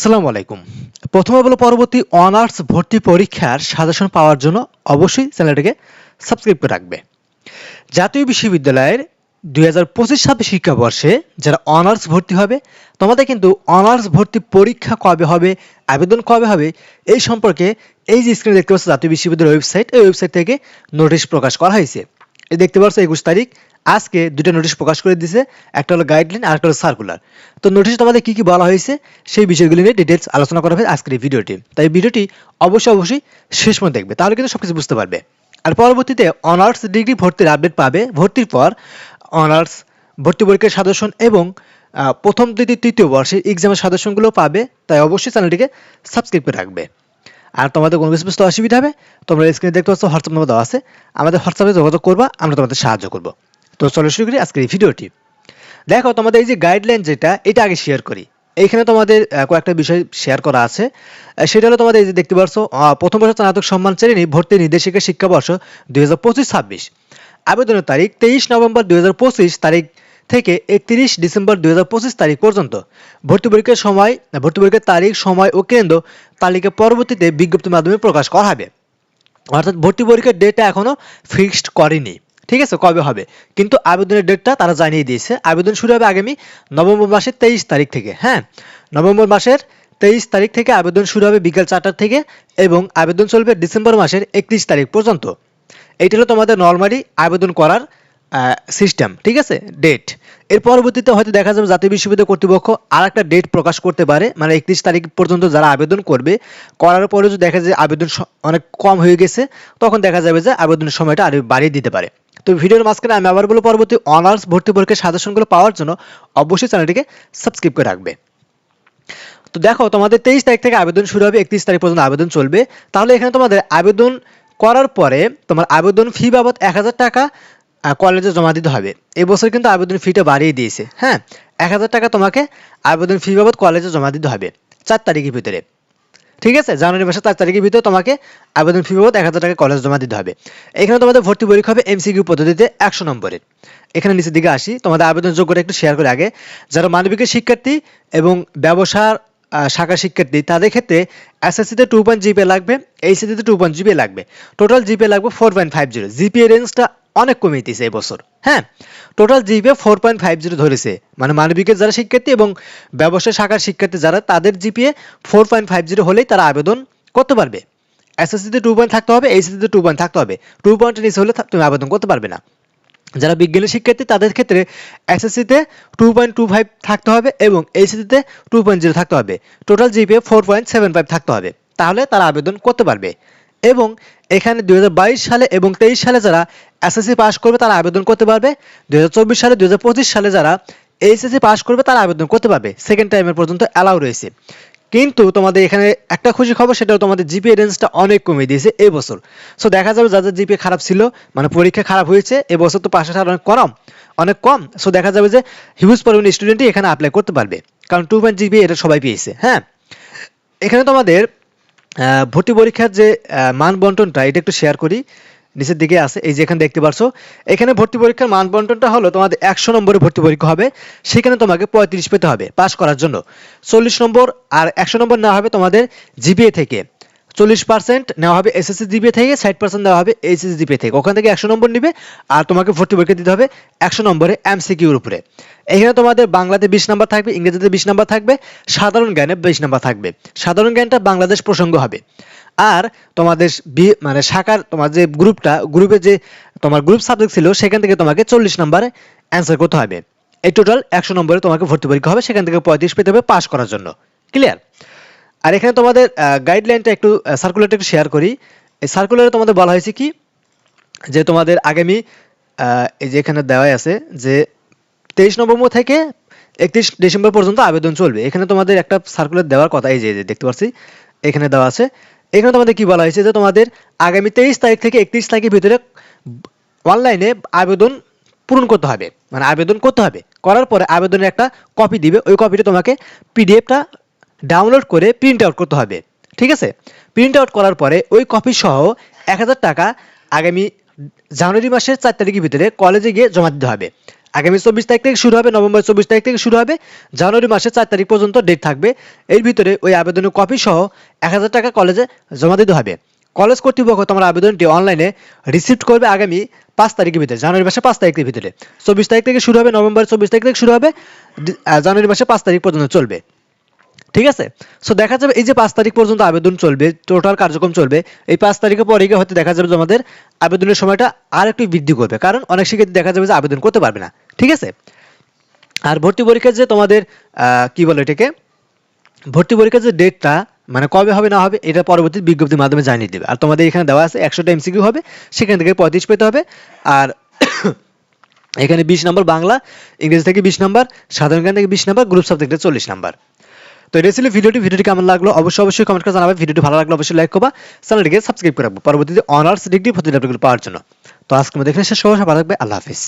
আসসালামু আলাইকুম। প্রথমে বলো পরবর্তী অনার্স ভর্তি পরীক্ষার সাজেশন পাওয়ার জন্য অবশ্যই চ্যানেলটিকে সাবস্ক্রাইব করে রাখবে। জাতীয় বিশ্ববিদ্যালয়ের দুই হাজার পঁচিশ ছাব্বিশ শিক্ষাবর্ষে যারা অনার্স ভর্তি হবে, তোমাদের কিন্তু অনার্স ভর্তি পরীক্ষা কবে হবে, আবেদন কবে হবে, এই সম্পর্কে এই যে স্ক্রিনে দেখতে পাচ্ছ জাতীয় বিশ্ববিদ্যালয়ের ওয়েবসাইট এই ওয়েবসাইট থেকে নোটিশ প্রকাশ করা হয়েছে। এই দেখতে পাচ্ছ একুশ তারিখ আজকে দুটো নোটিশ প্রকাশ করে দিয়েছে একটা হলো গাইডলাইন আর একটা হলো সার্কুলার তো নোটিশ তোমাদের কি কি বলা হয়েছে, সেই বিষয়গুলি নিয়ে ডিটেলস আলোচনা করা হবে আজকের এই ভিডিওটি তাই ভিডিওটি অবশ্যই অবশ্যই শেষ পর্যন্ত দেখবে, তাহলে কিন্তু সবকিছু বুঝতে পারবে। আর পরবর্তীতে অনার্স ডিগ্রি ভর্তির আপডেট পাবে। ভর্তির পর অনার্স ভর্তি পরীক্ষার সাজেশন এবং প্রথম দ্বিতীয় তৃতীয় বর্ষের এক্সামের সাজেশনগুলো পাবে। তাই অবশ্যই চ্যানেলটিকে সাবস্ক্রাইব করে রাখবে। আর তোমাদের কোনো কিছু বুঝতে অসুবিধা হবে, তোমরা স্ক্রিনে দেখতে পাচ্ছ হোয়াটসঅ্যাপ নম্বর দেওয়া আছে। আমাদের হোয়াটসঅ্যাপে যোগাযোগ করবা, আমরা তোমাদের সাহায্য করব। তো চলো শুরু করি আজকের এই ভিডিওটি। দেখো, তোমাদের এই যে গাইডলাইন যেটা, এটা আগে শেয়ার করি। এইখানে তোমাদের কয়েকটা বিষয় শেয়ার করা আছে। সেটা হলো তোমাদের এই যে দেখতে পাচ্ছ প্রথম বর্ষ স্নাতক সম্মান শ্রেণি ভর্তি নির্দেশিকা শিক্ষাবর্ষ দুই হাজার পঁচিশ ছাব্বিশ। আবেদনের তারিখ তেইশ নভেম্বর দুই হাজার পঁচিশ তারিখ থেকে একত্রিশ ডিসেম্বর দুই হাজার পঁচিশ তারিখ পর্যন্ত। ভর্তি পরীক্ষার সময়, ভর্তি পরীক্ষার তারিখ, সময় ও কেন্দ্র তালিকা পরবর্তীতে বিজ্ঞপ্তির মাধ্যমে প্রকাশ করা হবে। অর্থাৎ ভর্তি পরীক্ষার ডেটটা এখনও ফিক্সড করেনি। ঠিক আছে, কবে হবে? কিন্তু আবেদনের ডেটটা তারা জানিয়ে দিয়েছে। আবেদন শুরু হবে আগামী নভেম্বর মাসের তেইশ তারিখ থেকে হ্যাঁ? নভেম্বর মাসের তেইশ তারিখ থেকে আবেদন শুরু হবে বিকাল চারটার থেকে এবং আবেদন চলবে ডিসেম্বর মাসের একত্রিশ তারিখ পর্যন্ত। এইটা হলো তোমাদের নর্মালি আবেদন করার সিস্টেম, ঠিক আছে? ডেট। এর পরবর্তীতে হয়তো দেখা যাবে জাতীয় বিশ্ববিদ্যালয় কর্তৃপক্ষ আর একটা ডেট প্রকাশ করতে পারে মানে একত্রিশ তারিখ পর্যন্ত যারা আবেদন করবে, করার পরে যদি দেখা যায় আবেদন অনেক কম হয়ে গেছে, তখন দেখা যাবে যে আবেদনের সময়টা আরও বাড়িয়ে দিতে পারে। তো ভিডিওর মাঝখানে আমি আবার বলব পরবর্তী অনার্স ভর্তি পরীক্ষার সাজেশনগুলো পাওয়ার জন্য অবশ্যই চ্যানেলটিকে সাবস্ক্রাইব করে রাখবে। তো দেখো, তোমাদের তেইশ তারিখ থেকে আবেদন শুরু হবে, একত্রিশ তারিখ পর্যন্ত আবেদন চলবে। তাহলে এখানে তোমাদের আবেদন করার পরে তোমার আবেদন ফি বাবদ এক হাজার টাকা কলেজে জমা দিতে হবে। এবছর কিন্তু আবেদন ফিটা বাড়িয়ে দিয়েছে হ্যাঁ? এক হাজার টাকা তোমাকে আবেদন ফি বাবদ কলেজে জমা দিতে হবে, চার তারিখের ভিতরে। ঠিক আছে? জানুয়ারি মাসের চার তারিখের ভিতরে তোমাকে আবেদন ফি বাবদ এক হাজার টাকা কলেজ জমা দিতে হবে। এখানে তোমাদের ভর্তি পরীক্ষা হবে এমসিকিউ পদ্ধতিতে একশো নম্বরের এখানে নিচের দিকে আসি। তোমাদের আবেদন যোগ্যটা একটু শেয়ার করে আগে। যারা মানবিকের শিক্ষার্থী এবং ব্যবসার শাখার শিক্ষার্থী, তাদের ক্ষেত্রে এসএসসিতে টু পয়েন্ট জিপে লাগবে এইচএসসিতে টু পয়েন্ট জিপে লাগবে। টোটাল জিপে লাগবে four point five zero GPA রেঞ্জটা অনেক কমিয়ে দিয়েছে এবছর হ্যাঁ টোটাল জিপে ফোর পয়েন্ট ফাইভ জিরো ধরেছে। মানে মানবিকের যারা শিক্ষার্থী এবং ব্যবসা শাখার শিক্ষার্থী যারা, তাদের GPA four point five zero হলেই তারা আবেদন করতে পারবে। এসএসসিতে টু পয়েন্ট থাকতে হবে এইচএসসিতে টু পয়েন্ট থাকতে হবে। টু পয়েন্টের নিচে হলে তুমি আবেদন করতে পারবে না। যারা বিজ্ঞানের শিক্ষার্থী, তাদের ক্ষেত্রে এসএসসিতে টু পয়েন্ট টু ফাইভ থাকতে হবে এবং এইচএসসিতে টু পয়েন্ট জিরো থাকতে হবে। Total GPA four point seven five থাকতে হবে। তাহলে তারা আবেদন করতে পারবে। এবং এখানে দু হাজার বাইশ সালে এবং তেইশ সালে যারা এসএসসি পাস করবে তারা আবেদন করতে পারবে। দু হাজার চব্বিশ সালে দু হাজার পঁচিশ সালে যারা এইচএসসি পাস করবে তারা আবেদন করতে পারবে। সেকেন্ড টাইমের পর্যন্ত অ্যালাউ রয়েছে। কিন্তু তোমাদের এখানে একটা খুশি খবর সেটাও তোমাদের জিপিএ রেঞ্জটা অনেক কমিয়ে দিয়েছে এই বছর। সো দেখা যাবে যাদের জিপিএ খারাপ ছিল মানে পরীক্ষা খারাপ হয়েছে এবছর তো পাশের হার অনেক কম অনেক কম। সো দেখা যাবে যে হিউজ পরিমাণ স্টুডেন্টই এখানে অ্যাপ্লাই করতে পারবে। কারণ টু পয়েন্ট জিপিএ এটা সবাই পেয়েছে হ্যাঁ? এখানে তোমাদের ভর্তি পরীক্ষার যে মান বন্টনটা এটা একটু শেয়ার করি। নিচের দিকে আছে, এই যে এখানে দেখতে পারছ। এখানে ভর্তি পরীক্ষার মান বন্টনটা হলো, তোমাদের একশো নম্বরে ভর্তি পরীক্ষা হবে। সেখানে তোমাকে পঁয়ত্রিশ পেতে হবে পাস করার জন্য। চল্লিশ নম্বর আর একশো নম্বর না হবে তোমাদের জিপিএ থেকে। চল্লিশ পার্সেন্ট নেওয়া হবে এসএসসি জিপিএ থেকে, ষাট পার্সেন্ট দেওয়া হবে এইচএসসি জিপিএ থেকে। ওখান থেকে একশো নম্বর নিবে আর তোমাকে ভর্তি পরীক্ষা দিতে হবে একশো নম্বরে এমসিকিউর উপরে। এখানে তোমাদের বাংলাতে বিশ নাম্বার থাকবে, ইংরেজিতে বিশ নাম্বার থাকবে, সাধারণ জ্ঞানে বিশ নাম্বার থাকবে। সাধারণ জ্ঞানটা বাংলাদেশ প্রসঙ্গ হবে। আর তোমাদের মানে শাখার তোমার যে গ্রুপটা, গ্রুপে যে তোমার গ্রুপ সাবজেক্ট ছিল, সেখান থেকে তোমাকে চল্লিশ নাম্বারে অ্যান্সার করতে হবে। এই টোটাল একশো নম্বরে তোমাকে ভর্তি পরীক্ষা হবে, সেখান থেকে পঁয়ত্রিশ পেতে হবে পাস করার জন্য। ক্লিয়ার আর এখানে তোমাদের গাইডলাইনটা একটু সার্কুলেটর একটু শেয়ার করি। এই সার্কুলারে তোমাদের বলা হয়েছে কি? যে তোমাদের আগামী এই যে এখানে দেওয়াই আছে যে তেইশ নভেম্বর থেকে একত্রিশ ডিসেম্বর পর্যন্ত আবেদন চলবে। এখানে তোমাদের একটা সার্কুলার দেওয়ার কথা, এই যে দেখতে পাচ্ছি, এখানে দেওয়া আছে। এখানে তোমাদের কি বলা হয়েছে যে তোমাদের আগামী তেইশ তারিখ থেকে একত্রিশ তারিখের ভিতরে অনলাইনে আবেদন পূরণ করতে হবে। মানে আবেদন করতে হবে। করার পরে আবেদনের একটা কপি দিবে। ওই কপিটা তোমাকে পিডিএফটা ডাউনলোড করে প্রিন্ট আউট করতে হবে, ঠিক আছে? প্রিন্ট আউট করার পরে ওই কপি সহ এক হাজার টাকা আগামী জানুয়ারি মাসের চার তারিখের ভিতরে কলেজে গিয়ে জমা দিতে হবে। আগামী চব্বিশ তারিখ থেকে শুরু হবে, নভেম্বর চব্বিশ তারিখ থেকে শুরু হবে, জানুয়ারি মাসের চার তারিখ পর্যন্ত ডেট থাকবে। এর ভিতরে ওই আবেদনের কপি সহ এক হাজার টাকা কলেজে জমা দিতে হবে। কলেজ কর্তৃপক্ষ তোমার আবেদনটি অনলাইনে রিসিভ করবে আগামী পাঁচ তারিখের ভিতরে, জানুয়ারি মাসের পাঁচ তারিখের ভিতরে। চব্বিশ তারিখ থেকে শুরু হবে, নভেম্বর চব্বিশ তারিখ থেকে শুরু হবে জানুয়ারি মাসের পাঁচ তারিখ পর্যন্ত চলবে। ঠিক আছে? সো দেখা যাবে এই যে পাঁচ তারিখ পর্যন্ত আবেদন চলবে টোটাল কার্যক্রম চলবে, এই পাঁচ তারিখের পরে গিয়ে হয়তো দেখা যাবে যে আমাদের আবেদনের সময়টা আর একটু বৃদ্ধি করবে, কারণ অনেক শিক্ষার্থী দেখা যাবে যে আবেদন করতে পারবে না, ঠিক আছে? আর ভর্তি পরীক্ষার যে তোমাদের কি বলে এটাকে? ভর্তি পরীক্ষার যে ডেটটা মানে কবে হবে না হবে, এটা পরবর্তী বিজ্ঞপ্তির মাধ্যমে জানিয়ে দেবে। আর তোমাদের এখানে দেওয়া আছে একশোটা এমসিকিউ হবে, সেখান থেকে পঁয়ত্রিশ পেতে হবে। আর এখানে বিশ নম্বর বাংলা, ইংরেজি থেকে বিশ নম্বর, সাধারণ জ্ঞান থেকে বিশ নম্বর গ্রুপ সাবজেক্টে চল্লিশ নম্বর। তো এটা ছিল ভিডিওটি। ভিডিওটি কেমন লাগল? অবশ্যই অবশ্যই কমেন্ট করে জানাবে। ভিডিওটি ভালো লাগল অবশ্যই লাইক করবা। চ্যানেলটিকে সাবস্ক্রাইব করে রাখব। পরবর্তীতে অনার্স ডিগ্রি ভর্তি পাওয়ার জন্য। তো আজকে মধ্যে এখানে শেষ সবাই ভালো থাকবে। আল্লাহ হাফিজ।